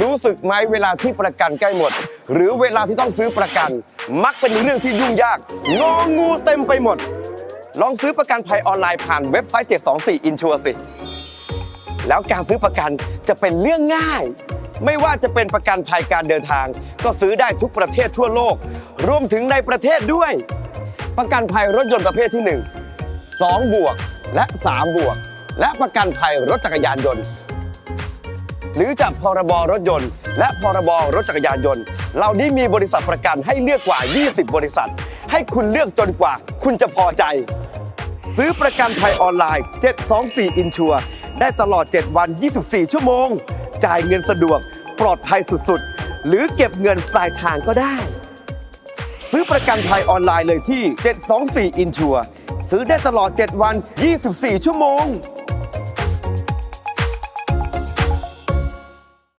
รู้สึกไหมเวลาที่ประกันใกล้หมด หรือเวลาที่ต้องซื้อประกัน มักเป็นเรื่องที่ยุ่งยากงองูเต็มไปหมด ลองซื้อประกันภัยออนไลน์ผ่านเว็บไซต์ 724 Insure สิ แล้วการซื้อประกันจะเป็นเรื่องง่าย ไม่ว่าจะเป็นประกันภัยการเดินทาง ก็ซื้อได้ทุกประเทศทั่วโลก รวมถึงในประเทศด้วย ประกันภัยรถยนต์ประเภทที่ 1 2 บวก และ 3 บวก และประกันภัยรถจักรยานยนต์ หรือจากพรบรถยนต์ และพรบรถจักรยานยนต์เหล่านี้มีบริษัทประกันให้เลือกกว่า 20 บริษัท ให้คุณเลือกจนกว่า คุณจะพอใจ ซื้อประกันภัยออนไลน์ 724 Insure ได้ตลอด 7 วัน 24 ชั่วโมง จ่ายเงินสะดวก ปลอดภัยสุดๆ หรือเก็บเงินปลายทางก็ได้ ซื้อประกันภัยออนไลน์เลยที่ 724 Insure ซื้อได้ตลอด 7 วัน 24 ชั่วโมง